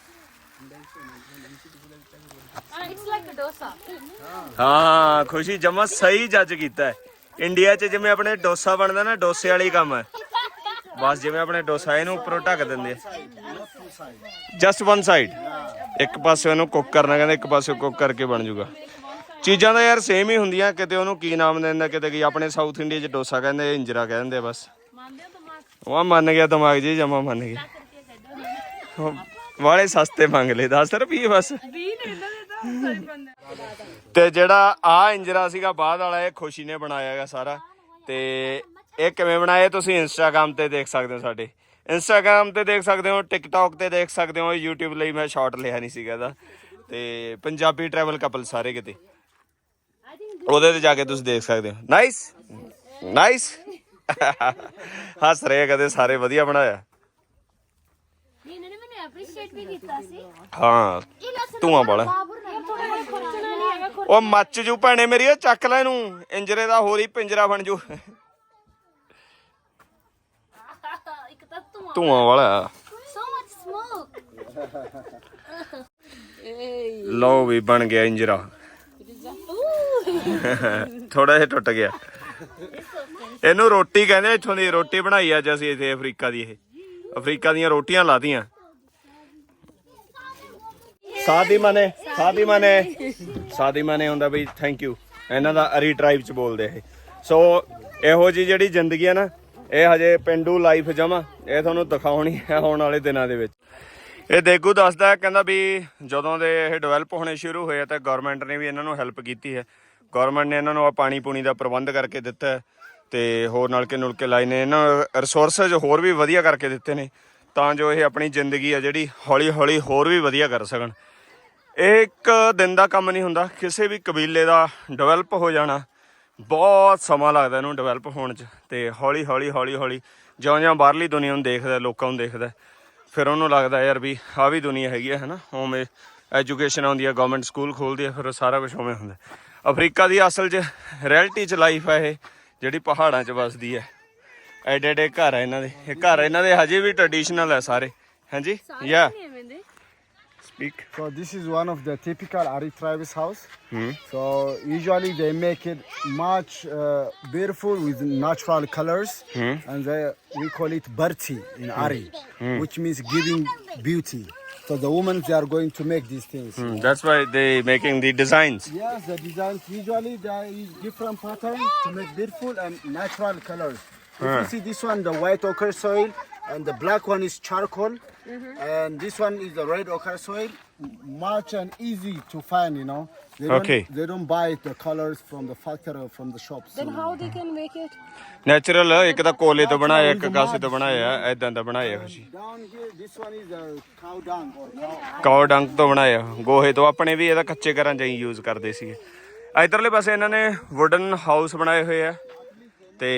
ਇਟਸ ਲਾਈਕ ਅ ਡੋਸਾ ਹਾਂ ਖੁਸ਼ੀ ਜਮਾ ਸਹੀ ਜੱਜ ਕੀਤਾ ਹੈ। ਇੰਡੀਆ 'ਚ ਜਿਵੇਂ ਆਪਣੇ ਡੋਸਾ ਬਣਦਾ ਨਾ ਡੋਸੇ ਵਾਲੀ ਕੰਮ ਹੈ। ਬਸ ਜਿਵੇਂ ਆਪਣੇ ਡੋਸਾ ਇਹਨੂੰ ਉੱਪਰੋਂ ਢੱਕ ਦਿੰਦੇ ਆ। ਜਸਟ ਵਨ ਸਾਈਡ ਇੱਕ ਪਾਸੇ ਉਹਨੂੰ ਕੁੱਕ ਕਰਨਾ ਕਹਿੰਦੇ ਇੱਕ ਪਾਸੇ ਕੁੱਕ ਕਰਕੇ ਬਣ ਜਾਊਗਾ ਚੀਜ਼ਾਂ ਤਾਂ ਯਾਰ ਸੇਮ ਹੀ ਹੁੰਦੀਆਂ ਕਿਤੇ ਉਹਨੂੰ ਕੀ ਨਾਮ ਦਿੰਦਾ ਕਿਤੇ ਕੀ ਆਪਣੇ ਸਾਊਥ ਇੰਡੀਆ 'ਚ ਡੋਸਾ ਕਹਿੰਦੇ ਇੰਜਰਾ ਕਹਿੰਦੇ ਬਸ। ਮੰਨਦੇ ਹੋ ਦਿਮਾਗ? ਉਹ ਮੰਨ ਗਿਆ ਦਿਮਾਗ ਜੀ ਜਮਾ ਮੰਨ ਗਿਆ। ਵਾਲੇ ਸਸਤੇ ਮੰਗ ਲਏ 10 ਰੁਪਏ ਬਸ। 20 ਨੇ ਇਹਨਾਂ ਦੇ ਤਾਂ ਜਿਹੜਾ ਆ ਇੰਜਰਾ ਸੀਗਾ ਬਾਅਦ ਵਾਲਾ ਇਹ ਖੁਸ਼ੀ ਨੇ ਬਣਾਇਆ ਹੈਗਾ ਸਾਰਾ। ਤੇ ਇਹ ਕਿਵੇਂ ਬਣਾਇਆ ਤੁਸੀਂ ਇੰਸਟਾਗ੍ਰam ਤੇ ਦੇਖ ਸਕਦੇ ਹੋ ਸਾਡੇ। ਇੰਸਟਾਗ੍ਰam ਤੇ ਦੇਖ ਸਕਦੇ ਹੋ ਟਿਕਟੌਕ ਤੇ ਦੇਖ ਸਕਦੇ ਹੋ YouTube ਲਈ ਮੈਂ ਸ਼ਾਰਟ ਲਿਆ ਨਹੀਂ ਸੀਗਾ ਇਹਦਾ। ਤੇ ਪੰਜਾਬੀ ਟਰੈਵਲ ਕਪਲ ਸਾਰੇ ਕਿਤੇ। ਉਹਦੇ ਤੇ ਜਾ ਕੇ ਤੁਸੀਂ ਦੇਖ ਸਕਦੇ ਹੋ। ਨਾਈਸ ਨਾਈਸ *laughs* ਹੱਸ ਰਹੇ ਕਦੇ ਸਾਰੇ ਵਧੀਆ ਬਣਾਇਆ। ਨਹੀਂ ਇਹਨਾਂ ਨੇ ਮੈਨੂੰ ਐਪਰੀਸ਼ੀਏਟ ਵੀ ਕੀਤਾ ਸੀ। ਹਾਂ ਧੂਆਂ ਵਾਲਾ। ਉਹ ਮੱਚ ਜੂ ਭੈਣੇ ਮੇਰੀ ਉਹ ਚੱਕ ਲੈ ਇਹਨੂੰ। ਇੰਜਰੇ ਦਾ ਹੋਰ ਹੀ ਪਿੰਜਰਾ ਬਣ ਜੂ। *laughs* ਇੱਕ ਤਾਂ ਧੂਆਂ ਧੂਆਂ ਵਾਲਾ। ਸੋ ਮਚ ਸਮੋਕ ਲਓ ਵੀ ਬਣ ਗਿਆ ਇੰਜਰਾ। *laughs* ਥੋੜਾ ਜਿਹਾ ਟੁੱਟ ਗਿਆ। ਇਹਨੂੰ ਰੋਟੀ ਕਹਿੰਦੇ ਇੱਥੋਂ ਦੀ ਰੋਟੀ ਬਣਾਈ ਅੱਜ ਅਸੀਂ ਇੱਥੇ ਅਫਰੀਕਾ ਦੀ ਇਹ। ਅਫਰੀਕਾ ਦੀਆਂ ਰੋਟੀਆਂ ਲਾਤੀਆਂ। ਸਾਦੀ ਮਨੇ ਸਾਦੀ ਮਨੇ। ਸਾਦੀ ਮਨੇ ਹੁੰਦਾ ਬਈ ਥੈਂਕ ਯੂ ਇਹਨਾਂ ਦਾ ਅਰੀ ਟ੍ਰਾਈਬ ਚ ਬੋਲਦੇ ਇਹ। ਸੋ ਇਹੋ ਜੀ ਜਿਹੜੀ ਜ਼ਿੰਦਗੀ ਆ ਨਾ, ਇਹ ਹਜੇ ਪਿੰਡੂ ਲਾਈਫ ਜਮਾ, ਇਹ ਤੁਹਾਨੂੰ ਦਿਖਾਉਣੀ ਹੈ ਆਉਣ ਵਾਲੇ ਦਿਨਾਂ ਦੇ ਵਿੱਚ। ਇਹ ਦੇਗੂ ਦੱਸਦਾ, ਕਹਿੰਦਾ ਵੀ ਜਦੋਂ ਦੇ ਇਹ ਡਿਵੈਲਪ ਹੋਣੇ ਸ਼ੁਰੂ ਹੋਏ ਤਾਂ ਗਵਰਨਮੈਂਟ ਨੇ ਵੀ ਇਹਨਾਂ ਨੂੰ ਹੈਲਪ ਕੀਤੀ ਹੈ। ਗਵਰਨਮੈਂਟ ਨੇ ਇਹਨਾਂ ਨੂੰ ਆ ਪਾਣੀ ਪੂਣੀ ਦਾ ਪ੍ਰਬੰਧ ਕਰਕੇ ਦਿੱਤਾ ਹੈ ਤੇ ਹੋਰ ਨਲਕੇ ਨੁਲਕੇ ਲਾਏ ਨੇ। ਇਹਨਾਂ ਰਿਸੋਰਸਸ ਹੋਰ ਵੀ ਵਧੀਆ ਕਰਕੇ ਦਿੱਤੇ ਨੇ ਤਾਂ ਜੋ ਇਹ ਆਪਣੀ ਜ਼ਿੰਦਗੀ ਆ ਜਿਹੜੀ ਹੌਲੀ ਹੌਲੀ ਹੋਰ ਵੀ ਵਧੀਆ ਕਰ ਸਕਣ। ਇਹ ਇੱਕ ਦਿਨ ਦਾ ਕੰਮ ਨਹੀਂ ਹੁੰਦਾ, ਕਿਸੇ ਵੀ ਕਬੀਲੇ ਦਾ ਡਿਵੈਲਪ ਹੋ ਜਾਣਾ, ਬਹੁਤ ਸਮਾਂ ਲੱਗਦਾ ਇਹਨੂੰ ਡਿਵੈਲਪ ਹੋਣ 'ਚ ਤੇ ਹੌਲੀ ਹੌਲੀ ਹੌਲੀ ਹੌਲੀ ਜਿਉਂ-ਜਿਉਂ ਬਾਹਰਲੀ ਦੁਨੀਆ ਨੂੰ ਦੇਖਦਾ, ਲੋਕਾਂ ਨੂੰ ਦੇਖਦਾ, ਫਿਰ ਉਹਨੂੰ ਲੱਗਦਾ ਯਾਰ ਵੀ ਆ ਵੀ ਦੁਨੀਆ ਹੈਗੀ ਹੈ, ਹਨਾ? ਉਵੇਂ ਐਜੂਕੇਸ਼ਨ ਆਉਂਦੀ ਹੈ ਗਵਰਨਮੈਂਟ ਸਕੂਲ ਖੋਲਦੀ ਹੈ, ਫਿਰ ਉਹ ਸਾਰਾ ਕੁਝ ਉਵੇਂ ਹੁੰਦਾ। ਅਫਰੀਕਾ ਦੀ ਅਸਲ 'ਚ ਰਿਐਲਿਟੀ 'ਚ ਲਾਈਫ ਹੈ ਇਹ ਜਿਹੜੀ ਪਹਾੜਾਂ 'ਚ ਵੱਸਦੀ ਹੈ। ਐਡੇ ਐਡੇ ਘਰ ਹੈ ਇਹਨਾਂ ਦੇ। ਇਹ ਘਰ ਇਹਨਾਂ ਦੇ ਹਜੇ ਵੀ ਟ੍ਰੈਡੀਸ਼ਨਲ ਹੈ ਸਾਰੇ। ਹਾਂਜੀ? ਯਾ speak. So this is one of the typical Eritrean's house. Hmm. So usually they make it much uh, beautiful with natural colors, hmm. and they, we call it Berti in hmm. Ari, hmm. which means giving beauty. So the women they are going to make these things. Mm, that's why they making the designs. Yes, the designs usually they use different patterns to make beautiful and natural colors. If uh. you hmm. see this one, the white ochre soil, and the black one is charcoal. And this one is the red ochre soil. Much and easy to find, you know. They don't, Okay. They don't buy the colors from the factory or from the shops. then how they can make it natural ਇੱਕ ਤਾਂ ਕੋਲੇ ਤੋਂ ਬਣਾਇਆ ਇੱਕ ਕਾਸੇ ਤੋਂ ਬਣਾਇਆ ਐਦਾਂ ਦਾ ਬਣਾਇਆ ਖੁਸ਼ੀ Down here, this one is a cow dung or cow. ਕੌ ਡੰਕ ਤੋਂ ਬਣਾਇਆ ਗੋਹੇ ਤੋਂ ਆਪਣੇ ਵੀ ਇਹਦਾ ਕੱਚੇ ਘਰਾਂ 'ਚ ਹੀ ਯੂਜ਼ ਕਰਦੇ ਸੀਗੇ ਇਧਰਲੇ ਪਾਸੇ ਇਹਨਾਂ ਨੇ ਵੁਡਨ ਹਾਊਸ ਬਣਾਏ ਹੋਏ ਆ ਤੇ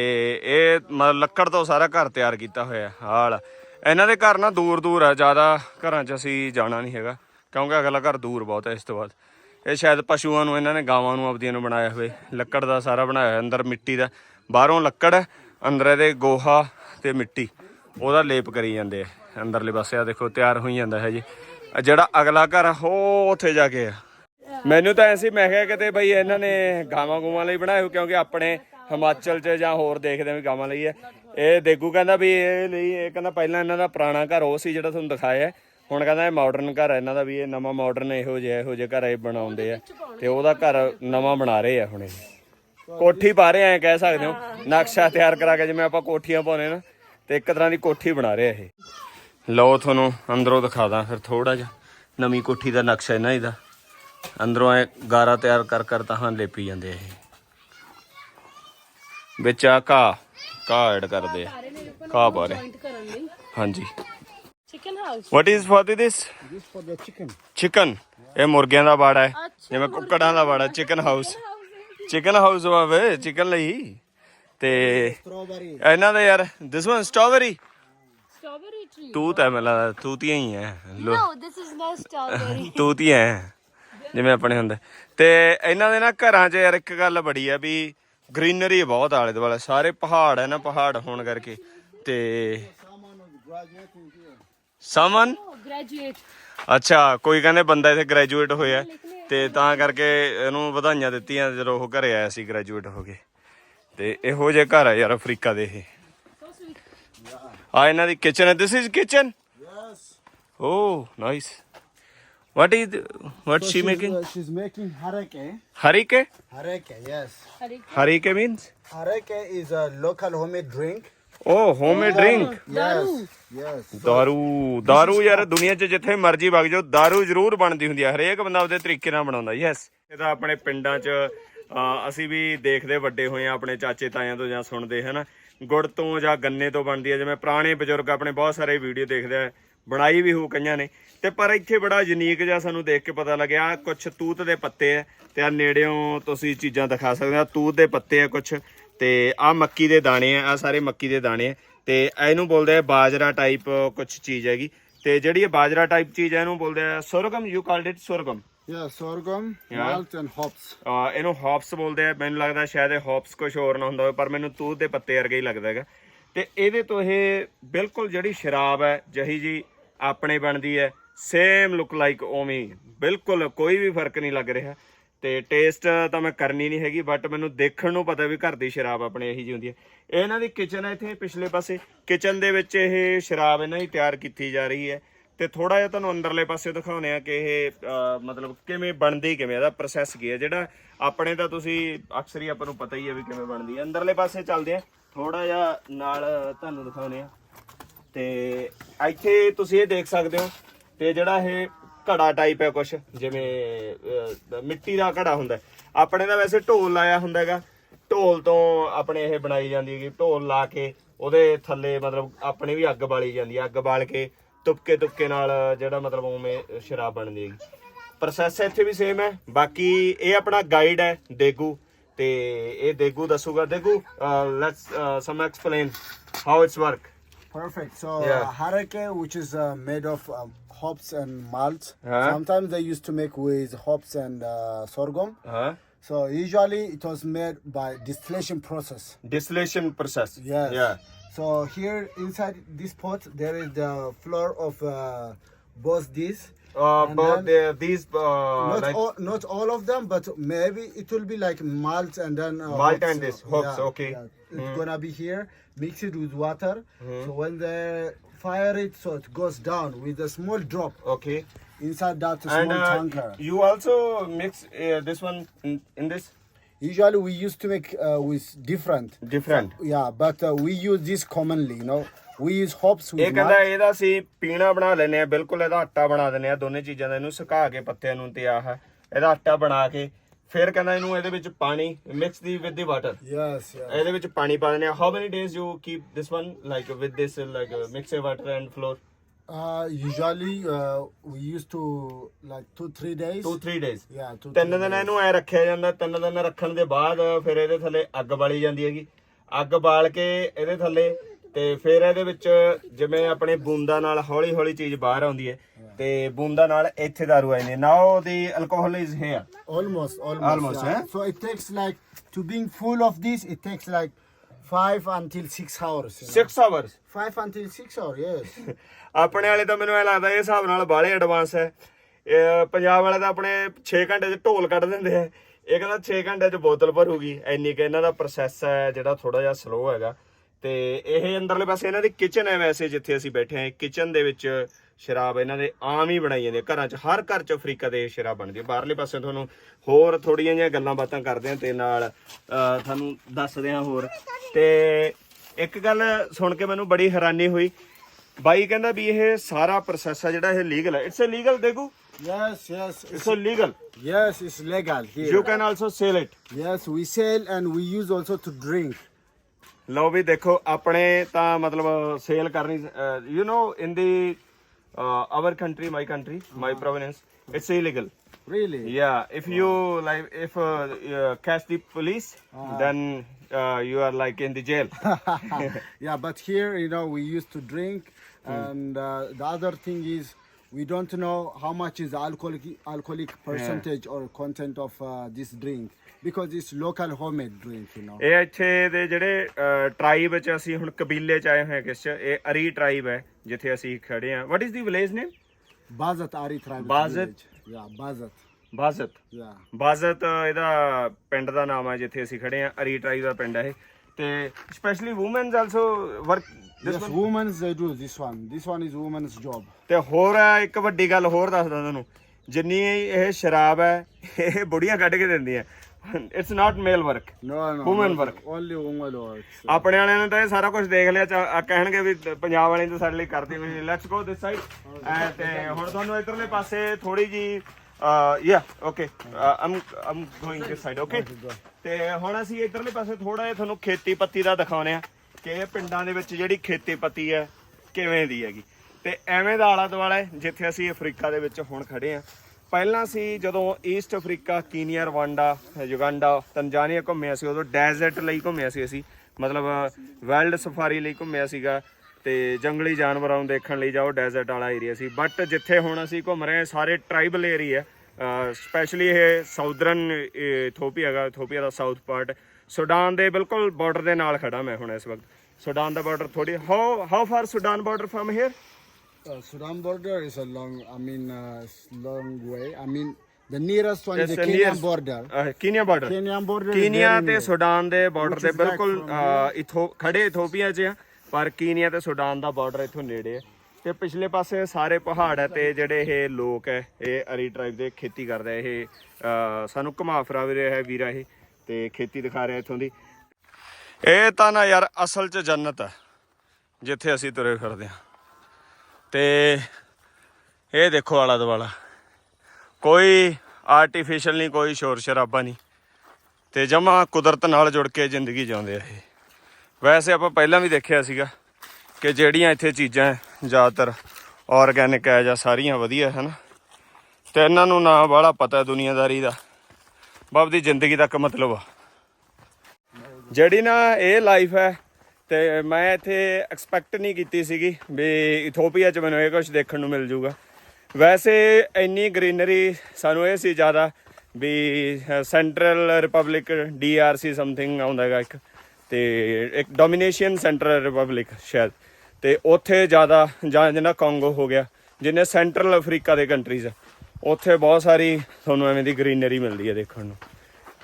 ਇਹ ਮ- ਲੱਕੜ ਤੋਂ ਸਾਰਾ ਘਰ ਤਿਆਰ ਕੀਤਾ ਹੋਇਆ ਹਾਲ ਇਹਨਾਂ ਦੇ ਘਰ ਨਾ ਦੂਰ ਦੂਰ ਆ ਜ਼ਿਆਦਾ ਘਰਾਂ 'ਚ ਅਸੀਂ ਜਾਣਾ ਨਹੀਂ ਹੈਗਾ ਕਿਉਂਕਿ ਅਗਲਾ ਘਰ ਦੂਰ ਬਹੁਤ ਹੈ ਇਸ ਤੋਂ ਬਾਅਦ। ਇਹ ਸ਼ਾਇਦ ਪਸ਼ੂਆਂ ਨੂੰ ਇਹਨਾਂ ਨੇ ਗਾਵਾਂ ਨੂੰ ਆਪਦੀਆਂ ਨੂੰ ਬਣਾਇਆ ਹੋਵੇ ਲੱਕੜ ਦਾ ਸਾਰਾ ਬਣਾਇਆ ਹੋਇਆ ਅੰਦਰ ਮਿੱਟੀ ਦਾ। ਬਾਹਰੋਂ ਲੱਕੜ ਅੰਦਰ ਇਹਦੇ ਗੋਹਾ ਤੇ ਮਿੱਟੀ ਉਹਦਾ ਲੇਪ ਕਰੀ ਜਾਂਦੇ ਆ ਅੰਦਰਲੇ ਪਾਸੇ। ਆ ਦੇਖੋ ਤਿਆਰ ਹੋਈ ਜਾਂਦਾ ਹੈ ਜੀ। ਜਿਹੜਾ ਅਗਲਾ ਘਰ ਆ, ਉਹ ਉੱਥੇ ਜਾ ਕੇ ਆ। ਮੈਨੂੰ ਤਾਂ ਐਸੀ ਮੈਂ ਕਿਹਾ ਕਿਤੇ ਬਈ ਇਹਨਾਂ ਨੇ ਗਾਵਾਂ ਗੂਵਾਂ ਲਈ ਬਣਾਇਆ ਕਿਉਂਕਿ ਆਪਣੇ ਹਿਮਾਚਲ 'ਚ ਜਾਂ ਹੋਰ ਦੇਖਦੇ ਵੀ ਗਾਵਾਂ ਲਈ ਹੈ। ਇਹ ਦੇਗੂ ਕਹਿੰਦਾ ਵੀ ਇਹ ਲਈ, ਇਹ ਕਹਿੰਦਾ ਪਹਿਲਾਂ ਇਹਨਾਂ ਦਾ ਪੁਰਾਣਾ ਘਰ ਉਹ ਸੀ ਜਿਹੜਾ ਤੁਹਾਨੂੰ ਦਿਖਾਇਆ ਹੁਣ ਕਹਿੰਦਾ ਇਹ ਮਾਡਰਨ ਘਰ ਹੈ, ਇਹਨਾਂ ਦਾ ਵੀ ਇਹ ਨਵਾਂ ਮਾਡਰਨ ਇਹੋ ਜਿਹਾ, ਇਹੋ ਜਿਹੇ ਘਰ ਇਹ ਬਣਾਉਂਦੇ ਆ। ਤੇ ਉਹਦਾ ਘਰ ਨਵਾਂ ਬਣਾ ਰਹੇ ਆ ਹੁਣ ਇਹ। ਕੋਠੀ ਪਾ ਰਹੇ ਐ ਕਹਿ ਸਕਦੇ ਹੋ। ਨਕਸ਼ਾ ਤਿਆਰ ਕਰਾ ਕੇ ਜਿਵੇਂ ਆਪਾਂ ਕੋਠੀਆਂ ਪਾਉਨੇ ਨਾ, ਤੇ ਇੱਕ ਤਰ੍ਹਾਂ ਦੀ ਕੋਠੀ ਬਣਾ ਰਹੇ ਆ ਇਹ। ਲਓ ਤੁਹਾਨੂੰ ਅੰਦਰੋਂ ਦਿਖਾ ਦਾਂ ਫਿਰ ਥੋੜਾ ਜਿਹਾ ਨਵੀਂ ਕੋਠੀ ਦਾ ਨਕਸ਼ਾ ਇਹਨਾਂ ਇਹਦਾ ਅੰਦਰੋਂ ਐ ਗਾਰਾ ਤਿਆਰ ਕਰ ਕਰ ਤਾਂ ਲੇਪੀ ਜਾਂਦੇ ਇਹ। ਵਿੱਚ ਆ ਘਾਹ ਘਾਹ ਐਡ ਕਰਦੇ ਆ। ਘਾਹ ਪਾ ਰਹੇ। Point ਕਰਨ ਲਈ। ਹਾਂਜੀ। Chicken house what is for this This for the chicken. chicken ਇਹ ਮੁਰਗਿਆਂ ਦਾ ਬਾੜਾ ਹੈ। ਜਿਵੇਂ ਕੁੱਕੜਾਂ ਦਾ ਬਾੜਾ ਚਿਕਨ ਹਾਊਸ ਚਿਕਨ ਹਾਊਸ ਵਾਵੇ ਚਿਕਨ ਲਈ। ਤੇ Strawberry. ਇਹਨਾਂ ਦਾ ਯਾਰ this one strawberry strawberry tree ਤੂਤ ਹੈ ਮੈਨੂੰ ਤੂਤੀਆਂ ਹੀ ਹੈ। ਲੋ। No, this is not strawberry. *laughs* ਤੂਤੀਆਂ ਹੈ ਜਿਵੇਂ ਆਪਣੇ ਹੁੰਦੇ। ਤੇ ਇਹਨਾਂ ਦੇ ਨਾ ਘਰਾਂ 'ਚ ਯਾਰ ਇੱਕ ਗੱਲ ਬੜੀ ਆ ਵੀ ਗ੍ਰੀਨਰੀ ਬਹੁਤ ਆਲੇ ਦੁਆਲੇ ਸਾਰੇ ਪਹਾੜ ਹੈ ਨਾ ਪਹਾੜ ਹੋਣ ਕਰਕੇ। ਤੇ. ਸਮਨ ਗ੍ਰੈਜੂਏਟ ਅੱਛਾ ਕੋਈ ਕਹਿੰਦੇ ਬੰਦਾ ਇੱਥੇ ਗ੍ਰੈਜੂਏਟ ਹੋਇਆ ਤੇ ਤਾਂ ਕਰਕੇ ਇਹਨੂੰ ਵਧਾਈਆਂ ਦਿੱਤੀਆਂ ਜਦੋਂ ਉਹ ਘਰੇ ਆਇਆ ਸੀ ਗ੍ਰੈਜੂਏਟ ਹੋ ਕੇ। ਤੇ ਇਹੋ ਜਿਹੇ ਘਰ ਆ ਯਾਰ ਅਫਰੀਕਾ ਦੇ ਇਹ। ਆ ਇਹਨਾਂ ਦੀ ਕਿਚਨ ਹੈ। This is kitchen Yes. Oh nice what is what So she's, making uh, she's making harake. Harake Harake, yes. Hari harake means Harake is a local homemade drink. Oh homemade drink Yes. Yes. ਦਾਰੂ ਦਾਰੂ ਯਾਰ ਦੁਨੀਆ 'ਚ ਜਿੱਥੇ ਮਰਜ਼ੀ ਵਗ ਜਾਓ ਦਾਰੂ ਜ਼ਰੂਰ ਬਣਦੀ ਹੁੰਦੀ ਹੈ ਹਰੇਕ ਬੰਦਾ ਆਪਦੇ ਤਰੀਕੇ ਨਾਲ ਬਣਾਉਂਦਾ ਯੈਸ ਇਹ ਤਾਂ ਆਪਣੇ ਪਿੰਡਾਂ 'ਚ ਅਸੀਂ ਵੀ ਦੇਖਦੇ ਵੱਡੇ ਹੋਏ ਆ ਆਪਣੇ ਚਾਚੇ ਤਾਇਆਂ ਤੋਂ ਜਾਂ ਸੁਣਦੇ ਹਨਾ ਗੁੜ ਤੋਂ ਜਾਂ ਗੰਨੇ ਤੋਂ ਬਣਦੀ ਹੈ ਜਿਵੇਂ ਪੁਰਾਣੇ ਬਜ਼ੁਰਗ ਆਪਣੇ ਬਹੁਤ ਸਾਰੇ ਵੀਡੀਓ ਦੇਖਦੇ ਆ ਬਣਾਈ ਵੀ ਹੋ ਕਈਆਂ ਨੇ। ਤੇ ਪਰ ਇੱਥੇ ਬੜਾ ਯੂਨੀਕ ਜਿਹਾ ਸਾਨੂੰ ਦੇਖ ਕੇ ਪਤਾ ਲੱਗਿਆ ਕੁਝ ਤੂਤ ਦੇ ਪੱਤੇ ਆ। ਤੇ ਆ ਨੇੜਿਓਂ ਤੁਸੀਂ ਚੀਜ਼ਾਂ ਦਿਖਾ ਸਕਦੇ ਆ ਤੂਤ ਦੇ ਪੱਤੇ ਆ ਕੁਝ ਤੇ ਆ ਮੱਕੀ ਦੇ ਦਾਣੇ ਆ ਆ ਸਾਰੇ ਮੱਕੀ ਦੇ ਦਾਣੇ ਆ। ਤੇ ਇਹਨੂੰ ਬੋਲਦੇ ਆ ਬਾਜਰਾ ਟਾਈਪ ਕੁਝ ਚੀਜ਼ ਹੈਗੀ। ਤੇ ਜਿਹੜੀ ਇਹ ਬਾਜਰਾ ਟਾਈਪ ਚੀਜ਼ ਹੈ ਇਹਨੂੰ ਬੋਲਦੇ ਆ ਸੁਰਗਮ ਯੂ ਕਾਲਡ ਇਟ ਸੁਰਗਮ। Yeah. malt, and hops. ਅਹ ਇਹਨੂੰ ਹੌਪਸ ਬੋਲਦੇ ਆ। ਮੈਨੂੰ ਲੱਗਦਾ ਸ਼ਾਇਦ ਇਹ ਹੌਪਸ ਕੁਝ ਹੋਰ ਨਾ ਹੁੰਦਾ ਹੋਵੇ ਪਰ ਮੈਨੂੰ ਤੂਤ ਦੇ ਪੱਤੇ ਵਰਗਾ ਹੀ ਲੱਗਦਾ ਹੈਗਾ। ਤੇ ਇਹਦੇ ਤੋਂ ਇਹ ਬਿਲਕੁਲ ਜਿਹੜੀ ਸ਼ਰਾਬ ਹੈ ਜਹੀ ਜੀ ਆਪਣੇ ਬਣਦੀ ਹੈ। ਸੇਮ ਲੁੱਕ ਲਾਈਕ ਓਵੇਂ। ਬਿਲਕੁਲ ਕੋਈ ਵੀ ਫ਼ਰਕ ਨਹੀਂ ਲੱਗ ਰਿਹਾ। ਤੇ ਟੇਸਟ ਤਾਂ ਮੈਂ ਕਰਨੀ ਨਹੀਂ ਹੈਗੀ ਬਟ ਮੈਨੂੰ ਦੇਖਣ ਨੂੰ ਪਤਾ ਵੀ ਘਰ ਦੀ ਸ਼ਰਾਬ ਆਪਣੇ ਇਹੀ ਜੀ ਹੁੰਦੀ ਹੈ। ਇਹਨਾਂ ਦੀ ਕਿਚਨ ਹੈ ਇੱਥੇ ਪਿਛਲੇ ਪਾਸੇ। ਕਿਚਨ ਦੇ ਵਿੱਚ ਇਹ ਸ਼ਰਾਬ ਇਹਨਾਂ ਦੀ ਤਿਆਰ ਕੀਤੀ ਜਾ ਰਹੀ ਹੈ। ਤੇ ਥੋੜਾ ਜਿਹਾ ਤੁਹਾਨੂੰ ਅੰਦਰਲੇ ਪਾਸੇ ਦਿਖਾਉਨੇ ਆ ਕਿ ਇਹ ਮਤਲਬ ਕਿਵੇਂ ਬਣਦੀ, ਕਿਵੇਂ ਇਹਦਾ ਪ੍ਰੋਸੈਸ ਕੀ ਹੈ। ਜਿਹੜਾ ਆਪਣੇ ਤਾਂ ਤੁਸੀਂ, ਅਕਸਰ ਹੀ ਆਪਾਂ ਨੂੰ ਪਤਾ ਹੀ ਹੈ ਵੀ ਕਿਵੇਂ ਬਣਦੀ ਹੈ। ਅੰਦਰਲੇ ਪਾਸੇ ਚੱਲਦੇ ਆ ਥੋੜਾ ਜਿਹਾ ਨਾਲ ਤੁਹਾਨੂੰ ਦਿਖਾਉਨੇ ਆ ਤੇ ਇੱਥੇ ਤੁਸੀਂ ਇਹ ਦੇਖ ਸਕਦੇ ਹੋ ਤੇ ਜਿਹੜਾ ਇਹ ਘੜਾ ਟਾਈਪ ਹੈ ਕੁਛ, ਜਿਵੇਂ ਮਿੱਟੀ ਦਾ ਘੜਾ ਹੁੰਦਾ ਆਪਣੇ ਦਾ ਵੈਸੇ ਢੋਲ ਲਾਇਆ ਹੁੰਦਾ ਹੈਗਾ। ਢੋਲ ਤੋਂ ਆਪਣੇ ਇਹ ਬਣਾਈ ਜਾਂਦੀ ਹੈਗੀ, ਢੋਲ ਲਾ ਕੇ ਉਹਦੇ ਥੱਲੇ ਮਤਲਬ ਆਪਣੇ ਵੀ ਅੱਗ ਬਾਲੀ ਜਾਂਦੀ ਹੈ, ਅੱਗ ਬਾਲ ਕੇ ਤੁਪਕੇ ਤੁਪਕੇ ਨਾਲ ਜਿਹੜਾ ਮਤਲਬ ਉਵੇਂ ਸ਼ਰਾਬ ਬਣਦੀ ਹੈਗੀ। ਪ੍ਰੋਸੈਸ ਇੱਥੇ ਵੀ ਸੇਮ ਹੈ। ਬਾਕੀ ਇਹ ਆਪਣਾ ਗਾਈਡ ਹੈ, ਦੇਗੂ। ਤੇ ਇਹ ਦੇਗੂ ਦੱਸੂਗਾ। ਦੇਗੂ let's some explain how it's work Perfect. So Yeah. uh, harake, which is uh, made of um, hops and malt. Huh? Sometimes they used to make with hops and uh, sorghum. ਹਾਂ So usually it was made by distillation process. distillation process Yes. yeah So here inside this pot there is the flour of uh, both these. Uh, And but then- the, these uh, not like all, not all of them, but maybe it will be like malt and then uh, Malt and this, hops, Yeah, okay. yeah. It's gonna be here, mix it with water. Hmm. So when they fire it, so it goes down with a small drop okay inside that and small uh, tanker. you also mix uh, this one in, in this Usually we used to make uh, with different. different Yeah, but uh, we use this commonly. You know, we use hops ਇਹ with ਕਹਿੰਦਾ malt. ਇਹਦਾ ਅਸੀਂ ਪੀਣਾ ਬਣਾ ਲੈਨੇ ਆ ਬਿਲਕੁਲ ਇਹਦਾ ਆਟਾ ਬਣਾ ਦਿੰਨੇ ਆ ਦੋਨੇ ਚੀਜ਼ਾਂ ਦਾ ਇਹਨੂੰ ਸੁਕਾ ਕੇ ਪੱਤਿਆਂ ਨੂੰ ਤੇ ਆਹ ਇਹਦਾ ਆਟਾ ਬਣਾ ਕੇ ਫਿਰ ਕਹਿੰਦਾ ਇਹਨੂੰ ਇਹਦੇ ਵਿੱਚ ਪਾਣੀ mix the with the water Yes, yeah. ਇਹਦੇ ਵਿੱਚ ਪਾਣੀ ਪਾ ਦਿੰਦੇ ਆ how many days you keep this one like with this like mix water and flour Uh, usually uh, we used to like two, three days. 2 3 days Yeah, two, ਤਿੰਨ three ਦਿਨ days. ਇਹਨੂੰ ਐ ਰੱਖਿਆ ਜਾਂਦਾ ਤਿੰਨ ਦਿਨ ਰੱਖਣ ਦੇ ਬਾਅਦ ਫਿਰ ਇਹਦੇ ਥੱਲੇ ਅੱਗ ਬਾਲੀ ਜਾਂਦੀ ਹੈਗੀ ਅੱਗ ਬਾਲ ਕੇ ਇਹਦੇ ਥੱਲੇ ਤੇ ਫਿਰ ਇਹਦੇ ਵਿੱਚ ਜਿਵੇਂ ਆਪਣੇ ਬੂੰਦਾਂ ਨਾਲ ਹੌਲੀ ਹੌਲੀ ਚੀਜ਼ ਬਾਹਰ ਆਉਂਦੀ ਹੈ ਤੇ ਬੂੰਦਾਂ ਨਾਲ ਇੱਥੇ ਦਾਰੂ ਆਈ ਨੇ now the alcohol is here Almost, almost. Almost, yeah. eh? So it takes like to being full of this. It takes like five until six hours. you know. 6 hours Five until six hours. Yes. *laughs* ਆਪਣੇ ਵਾਲੇ ਤਾਂ ਮੈਨੂੰ ਐ ਲੱਗਦਾ ਇਹ ਹਿਸਾਬ ਨਾਲ ਬਾਹਲੇ advance ਹੈ ਇਹ ਪੰਜਾਬ ਵਾਲੇ ਤਾਂ ਆਪਣੇ 6 ਘੰਟੇ 'ਚ ਢੋਲ ਕੱਢ ਦਿੰਦੇ ਆ ਇਹ ਕਹਿੰਦਾ 6 ਘੰਟੇ 'ਚ ਬੋਤਲ ਭਰੂਗੀ ਇੰਨੀ ਕਿ ਇਹਨਾਂ ਦਾ ਪ੍ਰੋਸੈਸ ਹੈ ਜਿਹੜਾ ਥੋੜਾ ਜਿਹਾ ਸਲੋ ਹੈਗਾ ਤੇ ਇਹ ਅੰਦਰਲੇ ਪਾਸੇ ਇਹਨਾਂ ਦੀ ਕਿਚਨ ਹੈ ਵੈਸੇ ਜਿੱਥੇ ਅਸੀਂ ਬੈਠੇ ਹਾਂ। ਕਿਚਨ ਦੇ ਵਿੱਚ ਸ਼ਰਾਬ ਇਹਨਾਂ ਦੇ ਆਮ ਹੀ ਬਣਾਈ ਜਾਂਦੀ ਹੈ। ਘਰਾਂ 'ਚ ਹਰ ਘਰ 'ਚ ਅਫਰੀਕਾ ਦੇ ਸ਼ਰਾਬ ਬਣਦੀ ਹੈ। ਬਾਹਰਲੇ ਪਾਸੇ ਤੁਹਾਨੂੰ ਹੋਰ ਥੋੜੀਆਂ ਜਿਹੀਆਂ ਗੱਲਾਂ ਬਾਤਾਂ ਕਰਦੇ ਹਾਂ ਤੇ ਨਾਲ ਤੁਹਾਨੂੰ ਦੱਸਦੇ ਹਾਂ ਹੋਰ। ਤੇ ਇੱਕ ਗੱਲ ਸੁਣ ਕੇ ਮੈਨੂੰ ਬੜੀ ਹੈਰਾਨੀ ਹੋਈ। ਬਾਈ ਕਹਿੰਦਾ ਵੀ ਇਹ ਸਾਰਾ ਪ੍ਰੋਸੈਸ ਆ ਜਿਹੜਾ ਇਹ ਲੀਗਲ ਹੈ। ਇਟਸ ਅ ਲੀਗਲ ਦੇਖੋ। Yes, yes. It's a legal Yes, it's legal here. You can also sell it Yes, we sell and we use also to drink. ਲਓ ਵੀ ਦੇਖੋ ਆਪਣੇ ਤਾਂ ਮਤਲਬ ਸੇਲ ਕਰਨੀ you know in the uh, our country, my country, my province, it's illegal. Really? Yeah, if you like, if uh, uh, catch the police, then uh, you are like in the jail. *laughs* *laughs* yeah, but here, you know, we used to drink, and uh, the other thing is we don't know how much is alcoholic alcoholic percentage or content of uh, this drink Because it's local homemade drink, you know. ਇਹ ਇੱਥੇ ਦੇ ਜਿਹੜੇ tribe ਚ ਅਸੀਂ ਹੁਣ ਕਬੀਲੇ ਚ ਆਏ ਹੋਏ ਹਾਂ ਕਿਸ ਚ ਇਹ ਅਰੀ ਟ੍ਰਾਈਬ ਹੈ ਜਿੱਥੇ ਅਸੀਂ ਖੜੇ ਹਾਂ what is the village name Bazat Ari tribe. Bazat? village. Yeah, Bazat. Bazat Yeah. Bazat ਇਹਦਾ ਪਿੰਡ ਦਾ ਨਾਮ ਹੈ ਜਿੱਥੇ ਅਸੀਂ ਖੜੇ ਹਾਂ ਅਰੀ ਟ੍ਰਾਈਬ ਦਾ ਪਿੰਡ ਹੈ ਇਹ ਤੇ specially women also work Yes, women they do this one. This one is woman's job. ਤੇ ਹੋਰ ਹੈ, ਇੱਕ ਵੱਡੀ ਗੱਲ ਹੋਰ ਦੱਸਦਾ ਤੁਹਾਨੂੰ ਜਿੰਨੀ ਇਹ ਸ਼ਰਾਬ ਹੈ ਇਹ ਬੁੜੀਆਂ ਕੱਢ ਕੇ ਦਿੰਦੀਆਂ it's not male work No, no. Women work. Only women works. ਆਪਣੇ ਵਾਲਿਆਂ ਨੇ ਤਾਂ ਇਹ ਸਾਰਾ ਕੁਝ ਦੇਖ ਲਿਆ ਚਾ- ਆ ਕਹਿਣਗੇ ਵੀ ਤ- ਪੰਜਾਬ ਵਾਲੇ ਤਾਂ ਸਾਡੇ ਲਈ ਕਰਦੇ ਵੀ ਲੈਟਸ ਗੋ ਦਿਸ ਸਾਈਡ ਤੇ ਹੁਣ ਤੁਹਾਨੂੰ ਇਧਰਲੇ ਪਾਸੇ ਥੋੜੀ ਜੀ yeah okay I'm I'm going this side okay ਤੇ ਹੁਣ ਅਸੀਂ ਇਧਰਲੇ ਪਾਸੇ ਥੋੜਾ ਜਿਹਾ ਤੁਹਾਨੂੰ ਖੇਤੀ ਪੱਤੀ ਦਾ ਦਿਖਾਉਨੇ ਆ ਕਿ ਇਹ ਪਿੰਡਾਂ ਦੇ ਵਿੱਚ ਜਿਹੜੀ ਖੇਤੀ ਪੱਤੀ ਹੈ ਕਿਵੇਂ ਦੀ ਹੈਗੀ। ਤੇ ਐਵੇਂ ਦਾ ਆਲਾ ਦੁਆਲਾ ਹੈ ਜਿੱਥੇ ਅਸੀਂ ਅਫਰੀਕਾ ਦੇ ਵਿੱਚ ਹੁਣ ਖੜੇ ਆ ਪਹਿਲਾਂ ਸੀ ਜਦੋਂ East Africa Kenya Rwanda Uganda Tanzania ਘੁੰਮਿਆ ਸੀ, ਉਦੋਂ ਡੈਜ਼ਰਟ ਲਈ ਘੁੰਮਿਆ ਸੀ ਅਸੀਂ। ਮਤਲਬ ਵਰਲਡ ਸਫਾਰੀ ਲਈ ਘੁੰਮਿਆ ਸੀਗਾ ਤੇ ਜੰਗਲੀ ਜਾਨਵਰਾਂ ਨੂੰ ਦੇਖਣ ਲਈ ਜਾਓ ਡੈਜ਼ਰਟ ਵਾਲਾ ਏਰੀਆ ਸੀ। ਬਟ ਜਿੱਥੇ ਹੁਣ ਅਸੀਂ ਘੁੰਮ ਰਹੇ ਸਾਰੇ ਟ੍ਰਾਈਬਲ ਏਰੀਆ ਸਪੈਸ਼ਲੀ ਇਹ ਸਾਊਦਰਨ ਇਥੋਪੀਆ ਹੈਗਾ ਇਥੋਪੀਆ ਦਾ ਸਾਊਥ ਪਾਰਟ ਸੁਡਾਨ ਦੇ ਬਿਲਕੁਲ ਬਾਰਡਰ ਦੇ ਨਾਲ ਖੜਾ ਮੈਂ ਹੁਣ ਇਸ ਵਕਤ। ਸੁਡਾਨ ਦਾ ਬਾਰਡਰ ਥੋੜੀ how how far Sudan border from here Uh, Sudan border is a long, I mean, uh, s- long way. I mean, the nearest one is the Kenyan border. Kenya border Kenyan border. is Kenya very ਤੇ near. Sudan ਦੇ border back ਬਿਲਕੁਲ ਅਹ, ਇਥੋਂ ਖੜੇ Ethiopia 'ਚ ਆ ਪਰ ਕੀਨੀਆ ਤੇ Sudan ਦਾ ਬਾਰਡਰ ਇਥੋਂ ਨੇੜੇ ਹੈ ਤੇ ਪਿਛਲੇ ਪਾਸੇ ਸਾਰੇ ਪਹਾੜ ਹੈ ਤੇ ਜਿਹੜੇ ਇਹ ਲੋਕ ਹੈ ਇਹ ਅਰੀ ਟ੍ਰਾਈਬ ਦੇ ਖੇਤੀ ਕਰਦੇ ਆ ਇਹ ਅਹ, ਸਾਨੂੰ ਘੁਮਾ ਫਿਰਾ ਵੀ ਰਿਹਾ ਹੈ ਵੀਰਾ ਇਹ ਤੇ ਖੇਤੀ ਦਿਖਾ ਰਿਹਾ ਇਥੋਂ ਦੀ ਇਹ ਤਾਂ ਨਾ ਯਾਰ ਅਸਲ 'ਚ ਜੰਨਤ ਹੈ ਜਿੱਥੇ ਅਸੀਂ ਤੁਰੇ ਫਿਰਦੇ ਹਾਂ ਤੇ ਇਹ ਦੇਖੋ ਆਲਾ ਦੁਆਲਾ। ਕੋਈ ਆਰਟੀਫੀਸ਼ੀਅਲ ਨਹੀਂ, ਕੋਈ ਸ਼ੋਰ ਸ਼ਰਾਬਾ ਨਹੀਂ। ਤੇ ਜਮਾ ਕੁਦਰਤ ਨਾਲ ਜੁੜ ਕੇ ਜ਼ਿੰਦਗੀ ਜਿਉਂਦੇ ਆ ਇਹ। ਵੈਸੇ ਆਪਾਂ ਪਹਿਲਾਂ ਵੀ ਦੇਖਿਆ ਸੀਗਾ ਕਿ ਜਿਹੜੀਆਂ ਇੱਥੇ ਚੀਜ਼ਾਂ ਜ਼ਿਆਦਾਤਰ ਆਰਗੈਨਿਕ ਹੈ ਜਾਂ ਸਾਰੀਆਂ ਵਧੀਆ, ਹਨ? ਤੇ ਇਹਨਾਂ ਨੂੰ ਨਾ ਬਾਹਲਾ ਪਤਾ ਦੁਨੀਆਦਾਰੀ ਦਾ। ਬਾਪ ਦੀ ਜ਼ਿੰਦਗੀ ਤੱਕ ਮਤਲਬ ਆ। ਜਿਹੜੀ ਨਾ ਇਹ ਲਾਈਫ ਹੈ ਤੇ ਮੈਂ ਇੱਥੇ ਐਕਸਪੈਕਟ ਨਹੀਂ ਕੀਤੀ ਸੀਗੀ ਵੀ ਇਥੋਪੀਆ 'ਚ ਮੈਨੂੰ ਇਹ ਕੁਝ ਦੇਖਣ ਨੂੰ ਮਿਲ ਜੂਗਾ। ਵੈਸੇ ਇੰਨੀ ਗ੍ਰੀਨਰੀ ਸਾਨੂੰ ਇਹ ਸੀ ਜ਼ਿਆਦਾ ਵੀ ਸੈਂਟਰਲ ਰਿਪਬਲਿਕ ਡੀਆਰਸੀ ਸਮਥਿੰਗ ਆਉਂਦਾ ਹੈਗਾ ਇੱਕ। ਤੇ ਇੱਕ ਡੋਮੀਨੇਸ਼ਨ ਸੈਂਟਰਲ ਰਿਪਬਲਿਕ ਸ਼ਾਇਦ। ਤੇ ਉੱਥੇ ਜ਼ਿਆਦਾ ਜਾਂ ਜਿੰਨਾ ਕੰਗੋ ਹੋ ਗਿਆ, ਜਿੰਨੇ ਸੈਂਟਰਲ ਅਫਰੀਕਾ ਦੇ ਕੰਟਰੀਜ਼ ਆ, ਉੱਥੇ ਬਹੁਤ ਸਾਰੀ ਤੁਹਾਨੂੰ ਐਵੇਂ ਦੀ ਗ੍ਰੀਨਰੀ ਮਿਲਦੀ ਹੈ ਦੇਖਣ ਨੂੰ।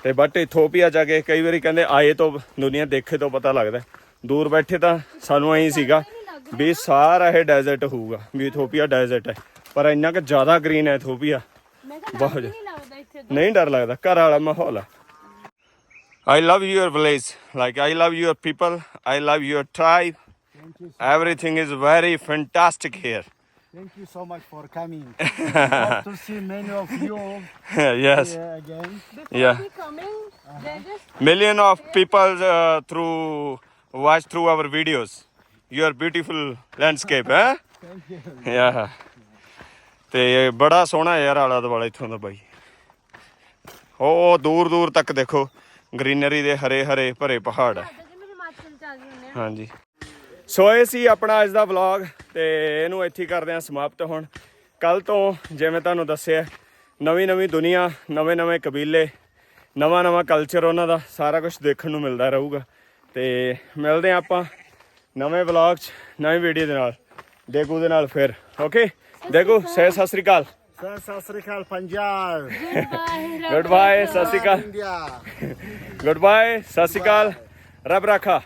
ਤੇ ਬਟ ਇਥੋਪੀਆ ਜਾ ਕੇ ਕਈ ਵਾਰੀ ਕਹਿੰਦੇ ਆਏ ਤੋਂ ਦੁਨੀਆ ਦੇਖੇ ਤੋਂ ਪਤਾ ਲੱਗਦਾ ਦੂਰ ਬੈਠੇ ਤਾਂ ਸਾਨੂੰ ਐਂ ਸੀਗਾ ਵੀ ਸਾਰਾ ਇਹ ਡੈਜ਼ਰਟ ਹੋਊਗਾ ਵੀ ਇਥੋਪੀਆ ਡੈਜ਼ਰਟ ਹੈ ਪਰ ਇੰਨਾ ਕਿ ਜ਼ਿਆਦਾ ਗ੍ਰੀਨ ਹੈ ਇਥੋਪੀਆ ਮੈਂ ਕਿਹਾ ਬਹੁਤ ਨਹੀਂ ਲੱਗਦਾ ਇੱਥੇ ਨਹੀਂ ਡਰ ਲੱਗਦਾ ਘਰ ਵਾਲਾ ਮਾਹੌਲ ਆ I love your village. Like I love your people. I love your tribe. Everything is very fantastic here. Thank you so much for coming. *laughs* Hope to see many of you *laughs* yes. here again. Yeah. Before we coming, they just Million of people uh, through watch through our videos. Your beautiful landscape, eh? Thank you. Yeah. ਤੇ ਬੜਾ ਸੋਹਣਾ ਯਾਰ ਆਲਾ ਦੁਆਲਾ ਇੱਥੋਂ ਦਾ ਬਾਈ ਉਹ ਦੂਰ ਦੂਰ ਤੱਕ ਦੇਖੋ ਗ੍ਰੀਨਰੀ ਦੇ ਹਰੇ ਹਰੇ ਭਰੇ ਪਹਾੜ ਹਾਂਜੀ ਸੋ ਇਹ ਸੀ ਆਪਣਾ ਅੱਜ ਦਾ ਵਲੌਗ ਤੇ ਇਹਨੂੰ ਇੱਥੇ ਕਰਦੇ ਹਾਂ ਸਮਾਪਤ ਹੁਣ ਕੱਲ ਤੋਂ ਜਿਵੇਂ ਤੁਹਾਨੂੰ ਦੱਸਿਆ ਨਵੀਂ ਨਵੀਂ ਦੁਨੀਆ ਨਵੇਂ ਨਵੇਂ ਕਬੀਲੇ ਨਵਾਂ ਨਵਾਂ ਕਲਚਰ ਉਹਨਾਂ ਦਾ ਸਾਰਾ ਕੁਝ ਦੇਖਣ ਨੂੰ ਮਿਲਦਾ ਰਹੂਗਾ ਤੇ ਮਿਲਦੇ ਹਾਂ ਆਪਾਂ ਨਵੇਂ ਵਲੌਗ 'ਚ ਨਵੀਂ ਵੀਡੀਓ ਦੇ ਨਾਲ। ਦੇਖੂ ਦੇ ਨਾਲ ਫਿਰ ਓਕੇ ਦੇਖੂ ਸੇ ਸਤਿ ਸ੍ਰੀ ਅਕਾਲ। Sir Sasrikal Punjab. Good bye ਸਤਿ ਸ੍ਰੀ ਅਕਾਲ. ਗੁੱਡ ਬਾਏ ਸਤਿ ਸ੍ਰੀ ਅਕਾਲ। ਰੱਬ ਰਾਖਾ।